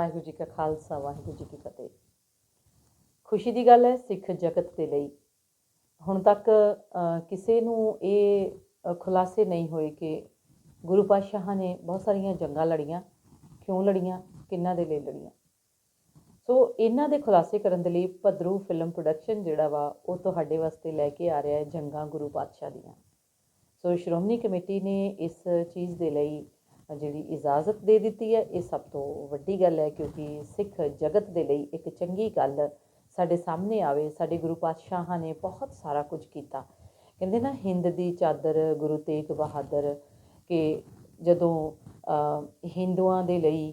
ਵਾਹਿਗੁਰੂ ਜੀ ਕਾ ਖਾਲਸਾ, ਵਾਹਿਗੁਰੂ ਜੀ ਕੀ ਫਤਿਹ। ਖੁਸ਼ੀ ਦੀ ਗੱਲ ਹੈ, ਸਿੱਖ ਜਗਤ ਦੇ ਲਈ। ਹੁਣ ਤੱਕ ਕਿਸੇ ਨੂੰ ਇਹ ਖੁਲਾਸੇ ਨਹੀਂ ਹੋਏ ਕਿ ਗੁਰੂ ਪਾਤਸ਼ਾਹਾਂ ਨੇ ਬਹੁਤ ਸਾਰੀਆਂ ਜੰਗਾਂ ਲੜੀਆਂ। ਕਿਉਂ ਲੜੀਆਂ? ਕਿੰਨਾ ਦੇ ਲਈ ਲੜੀਆਂ? ਸੋ, ਇਹਨਾਂ ਦੇ ਖੁਲਾਸੇ ਕਰਨ ਦੇ ਲਈ ਭਦਰੂ ਫਿਲਮ ਪ੍ਰੋਡਕਸ਼ਨ ਜਿਹੜਾ ਵਾ, ਉਹ ਤੁਹਾਡੇ ਵਾਸਤੇ ਲੈ ਕੇ ਆ ਰਿਹਾ ਹੈ ਜੰਗਾਂ ਗੁਰੂ ਪਾਤਸ਼ਾਹ ਦੀਆਂ। ਸੋ, ਸ਼੍ਰੋਮਣੀ ਕਮੇਟੀ ਨੇ ਇਸ ਚੀਜ਼ ਦੇ ਲਈ ਜਿਹੜੀ ਇਜਾਜ਼ਤ ਦੇ ਦਿੱਤੀ ਹੈ, ਇਹ ਸਭ ਤੋਂ ਵੱਡੀ ਗੱਲ ਹੈ ਕਿਉਂਕਿ ਸਿੱਖ ਜਗਤ ਦੇ ਲਈ ਇੱਕ ਚੰਗੀ ਗੱਲ ਸਾਡੇ ਸਾਹਮਣੇ ਆਵੇ। ਸਾਡੇ ਗੁਰੂ ਪਾਤਸ਼ਾਹਾਂ ਨੇ ਬਹੁਤ ਸਾਰਾ ਕੁਝ ਕੀਤਾ। ਕਹਿੰਦੇ ਨਾ, ਹਿੰਦ ਦੀ ਚਾਦਰ ਗੁਰੂ ਤੇਗ ਬਹਾਦਰ ਕਿ ਜਦੋਂ ਹਿੰਦੂਆਂ ਦੇ ਲਈ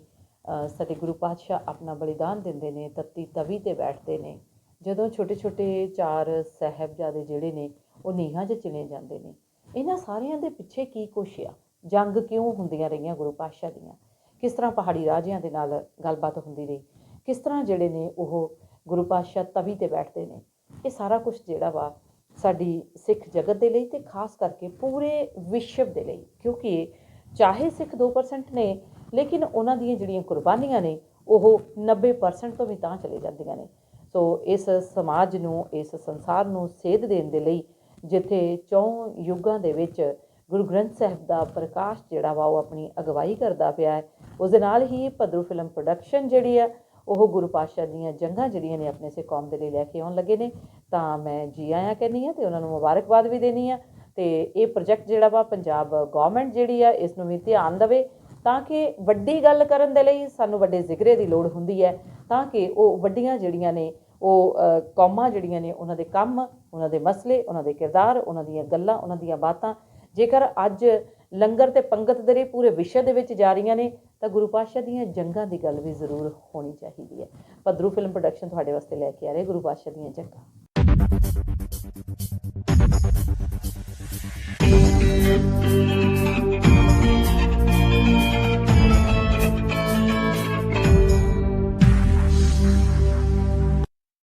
ਸਾਡੇ ਗੁਰੂ ਪਾਤਸ਼ਾਹ ਆਪਣਾ ਬਲੀਦਾਨ ਦਿੰਦੇ ਨੇ, ਤੱਤੀ ਤਵੀ ਤੇ ਬੈਠਦੇ ਨੇ, ਜਦੋਂ ਛੋਟੇ ਛੋਟੇ ਚਾਰ ਸਾਹਿਬਜ਼ਾਦੇ ਜਿਹੜੇ ਨੇ, ਉਹ ਨੀਹਾਂ 'ਚ ਚਿਣੇ ਜਾਂਦੇ ਨੇ। ਇਹਨਾਂ ਸਾਰਿਆਂ ਦੇ ਪਿੱਛੇ ਕੀ ਕੁਛ ਆ? ਜੰਗ ਕਿਉਂ ਹੁੰਦੀਆਂ ਰਹੀਆਂ ਗੁਰੂ ਪਾਤਸ਼ਾਹ ਦੀਆਂ? ਕਿਸ ਤਰ੍ਹਾਂ ਪਹਾੜੀ ਰਾਜਿਆਂ ਦੇ ਨਾਲ ਗੱਲਬਾਤ ਹੁੰਦੀ ਰਹੀ? ਕਿਸ ਤਰ੍ਹਾਂ ਜਿਹੜੇ ਨੇ ਉਹ ਗੁਰੂ ਪਾਤਸ਼ਾਹ ਤਵੀ ਤੇ ਬੈਠਦੇ ਨੇ? ਇਹ ਸਾਰਾ ਕੁਝ ਜਿਹੜਾ ਵਾ ਸਾਡੀ ਸਿੱਖ ਜਗਤ ਦੇ ਲਈ ਤੇ ਖਾਸ ਕਰਕੇ ਪੂਰੇ ਵਿਸ਼ਵ ਦੇ ਲਈ, ਕਿਉਂਕਿ ਚਾਹੇ ਸਿੱਖ 2% ਨੇ, ਲੇਕਿਨ ਉਹਨਾਂ ਦੀਆਂ ਜਿਹੜੀਆਂ ਕੁਰਬਾਨੀਆਂ ਨੇ, ਉਹ 90% ਤੋਂ ਵੀ ਤਾਂ ਚਲੇ ਜਾਂਦੀਆਂ ਨੇ। ਸੋ ਇਸ ਸਮਾਜ ਨੂੰ, ਇਸ ਸੰਸਾਰ ਨੂੰ ਸੇਧ ਦੇਣ ਦੇ ਲਈ, ਜਿੱਥੇ ਚੌਂ ਯੁੱਗਾਂ ਦੇ ਵਿੱਚ ਗੁਰੂ ਗ੍ਰੰਥ ਸਾਹਿਬ ਦਾ ਪ੍ਰਕਾਸ਼ ਜਿਹੜਾ ਵਾ ਉਹ ਆਪਣੀ ਅਗਵਾਈ ਕਰਦਾ ਪਿਆ ਹੈ। ਉਸ ਦੇ ਨਾਲ ਹੀ ਭਦਰੂ ਫਿਲਮ ਪ੍ਰੋਡਕਸ਼ਨ ਜਿਹੜੀ ਆ, ਉਹ ਗੁਰੂ ਪਾਤਸ਼ਾਹ ਦੀਆਂ ਜੰਗਾਂ ਜਿਹੜੀਆਂ ਨੇ ਆਪਣੇ ਸੇ ਕੌਮ ਦੇ ਲਈ ਲੈ ਕੇ ਆਉਣ ਲੱਗੇ ਨੇ। ਤਾਂ ਮੈਂ ਜੀ ਆਇਆਂ ਕਹਿੰਦੀ ਆ ਤੇ ਉਹਨਾਂ ਨੂੰ ਮੁਬਾਰਕਬਾਦ ਵੀ ਦੇਣੀ ਆ। ਤੇ ਇਹ ਪ੍ਰੋਜੈਕਟ ਜਿਹੜਾ ਵਾ ਪੰਜਾਬ ਗਵਰਨਮੈਂਟ ਜਿਹੜੀ ਆ, ਇਸ ਨੂੰ ਵੀ ਧਿਆਨ ਦੇਵੇ ਤਾਂ ਕਿ ਵੱਡੀ ਗੱਲ ਕਰਨ ਦੇ ਲਈ ਸਾਨੂੰ ਵੱਡੇ ਜ਼ਿਕਰੇ ਦੀ ਲੋੜ ਹੁੰਦੀ ਹੈ, ਤਾਂ ਕਿ ਉਹ ਵੱਡੀਆਂ ਜਿਹੜੀਆਂ ਨੇ, ਉਹ ਕੌਮਾਂ ਜਿਹੜੀਆਂ ਨੇ, ਉਹਨਾਂ ਦੇ ਕੰਮ, ਉਹਨਾਂ ਦੇ ਮਸਲੇ, ਉਹਨਾਂ ਦੇ ਕਿਰਦਾਰ, ਉਹਨਾਂ ਦੀਆਂ ਗੱਲਾਂ, ਉਹਨਾਂ ਦੀਆਂ ਬਾਤਾਂ ਜੇਕਰ ਅੱਜ ਲੰਗਰ ਤੇ ਪੰਗਤ ਦੇ ਲਈ ਪੂਰੇ ਵਿਸ਼ਵ ਦੇ ਵਿੱਚ ਜਾ ਰਹੀਆਂ ਨੇ, ਤਾਂ ਗੁਰੂ ਪਾਤਸ਼ਾਹ ਦੀਆਂ ਜੰਗਾਂ ਦੀ ਗੱਲ ਵੀ ਜ਼ਰੂਰ ਹੋਣੀ ਚਾਹੀਦੀ ਹੈ। ਭਦਰੂ ਫਿਲਮ ਪ੍ਰੋਡਕਸ਼ਨ ਤੁਹਾਡੇ ਵਾਸਤੇ ਲੈ ਕੇ ਆ ਰਹੇ ਗੁਰੂ ਪਾਤਸ਼ਾਹ ਦੀਆਂ ਜੰਗਾਂ।